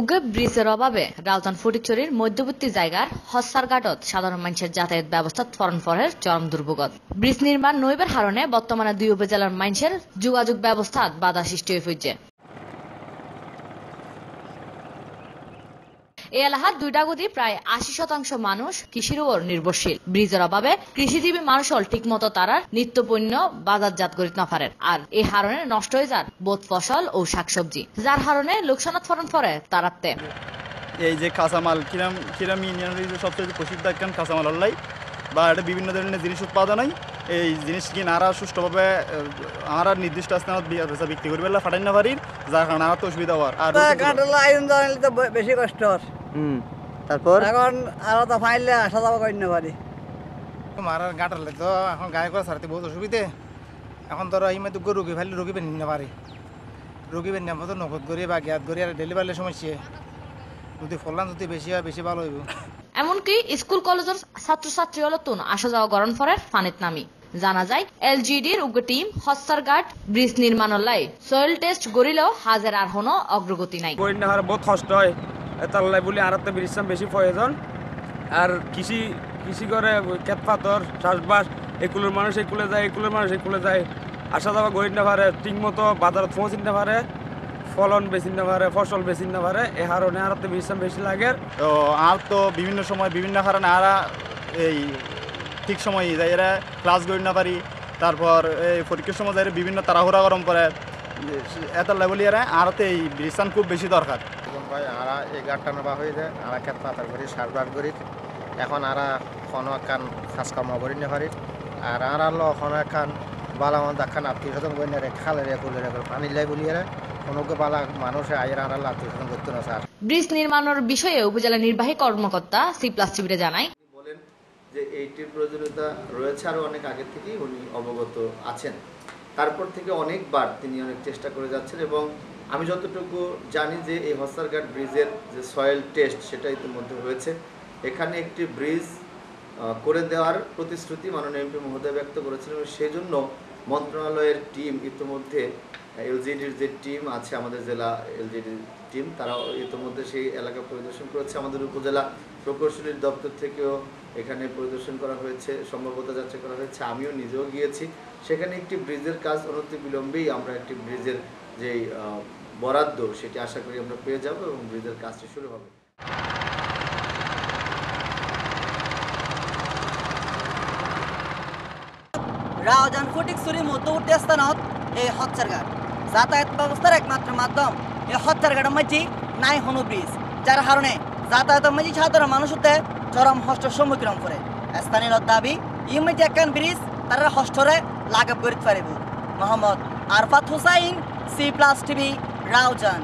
উগে ব্রিজের অভাবে রাজধান ফটিকচুরির মধ্যবর্তী জায়গার হসারঘাটত সাধারণ মানুষের যাতায়াত ব্যবস্থা ফরন ফরের চরম দুর্ভোগত। ব্রিজ নির্মাণ নৈবের কারণে বর্তমানে দুই উপজেলার মানুষের যোগাযোগ ব্যবস্থা বাধা সৃষ্টি হয়ে পড়ছে। এই এলাকার দুইটা গদি প্রায় আশি শতাংশ মানুষ কৃষির উপর নির্ভরশীল। ব্রিজের অভাবে কৃষিজীবী মানুষ হল ঠিক মতো তারা নিত্য পণ্য বাজারজাত করিতে না পারেন। আর এই হারণে নষ্ট হয়ে যান বোধ ফসল ও শাকসবজি। যার হারণে লোকসানত ফরন ফরে তারাতে এই যে কাঁচামাল, কিরাম কিরাম ইউনিয়নের সবচেয়ে প্রসিদ্ধ একখান কাঁচামাল অনলাই বা এটা বিভিন্ন ধরনের জিনিস উৎপাদন হয়। এই জিনিস কি নারা সুষ্ঠুভাবে আমরা নির্দিষ্ট স্থানত বেচা বিক্রি করি পেলে ফাটাই না পারি যার কারণে আমার তো অসুবিধা হওয়ার আর আইন জানাইলে তো বেশি কষ্ট। হুম তারপর? এখন আরও তো ফাইলে আসা যাওয়া করি না পারি। মারার গাঁটালে তো এখন গায়ে করে সারতে বহুত অসুবিধে। এখন ধরো এই মধ্যে রুগী ফেললে রুগী বেন নিতে পারি। রুগী বেন নেব তো নগদ করি বা জ্ঞাত করি আর ডেলিভারি সমস্যা যদি ফলন যদি বেশি হয় বেশি ভালো হইব। এমনকি স্কুল কলেজের ছাত্রছাত্রী হলতুন আসা যাওয়া গরম ফরে ফানিত নামি। জানা যায় এলজিডির উগ্র টিম হস্তারঘাট ব্রিজ নির্মাণ লাই সয়েল টেস্ট গড়িলেও হাজার আর হনো অগ্রগতি নাই বহুত কষ্ট হয়। তার লাই বলি আর একটা বিরিশ্রাম বেশি প্রয়োজন আর কৃষি কৃষি করে ক্ষেত পাথর চাষবাস এগুলোর মানুষ এগুলো যায় এগুলোর মানুষ এগুলো যায়। আসা যাওয়া গড়ি না পারে ঠিক মতো বাজারত পৌঁছিতে না পারে ফলন বেশি না পারে ফসল বেশি না পারে এ হারণে আর একটা বেশি লাগে। তো আর তো বিভিন্ন সময় বিভিন্ন কারণে আরা এই ঠিক সময় যাই এরা ক্লাস করি না পারি। তারপর এই পরীক্ষার সময় যাই বিভিন্ন তাড়াহুড়া গরম করে এত লেভেল এরা আর তো এই বিশ্রাম খুব বেশি দরকার। ভাই আরা এই গাঁটটা নেবা হয়ে যায় আরা ক্ষেত পাতার করি সারবার করি এখন আরা কোনো কান কাজ কর্ম করি না পারি। আর আর আলো কোনো কান বালা মন দেখান আত্মীয় স্বজন করি না রে খালে রে কুলে রে পানি লাই বলি রে ব্রিজ নির্মাণের বিষয়ে উপজেলা নির্বাহী কর্মকর্তা সি প্লাস টিভিতে জানায় যে এইটির প্রয়োজনীয়তা রয়েছে আরও অনেক আগে থেকেই উনি অবগত আছেন। তারপর থেকে অনেকবার তিনি অনেক চেষ্টা করে যাচ্ছেন এবং আমি যতটুকু জানি যে এই হস্তারঘাট ব্রিজের যে সয়েল টেস্ট সেটা ইতিমধ্যে হয়েছে। এখানে একটি ব্রিজ করে দেওয়ার প্রতিশ্রুতি মাননীয় এমপি মহোদয় ব্যক্ত করেছিলেন এবং সেজন্য মন্ত্রণালয়ের টিম ইতিমধ্যে এলজিডির যে টিম আছে আমাদের জেলা এলজিডির টিম তারাও ইতিমধ্যে সেই এলাকা পরিদর্শন করেছে। আমাদের উপজেলা প্রকৌশলীর দপ্তর থেকেও এখানে পরিদর্শন করা হয়েছে সম্ভবত যাত্রা করা হয়েছে। আমিও নিজেও গিয়েছি। সেখানে একটি ব্রিজের কাজ অনতি বিলম্বেই আমরা একটি ব্রিজের আহ, বরাদ্দ সেটি আশা করি আমরা পেয়ে যাব এবং ব্রিজের কাজটি শুরু হবে। রাওজান ফটিকছড়ি মধ্যবর্তী স্থানত এই হচ্ছারঘাট যাতায়াত ব্যবস্থার একমাত্র মাধ্যম। হচ্ছারঘাটের মাঝি নাই হনু ব্রিজ, যার কারণে যাতায়াতের মাঝি সাধারণ মানুষতে চরম হস্ত সম্মুখীন করে স্থানীয় দাবি ই একান ব্রিজ তারা হস্তরে লাগাব করিতে পারিব। Mohammad Arafat Hussain C plus TV Raozan.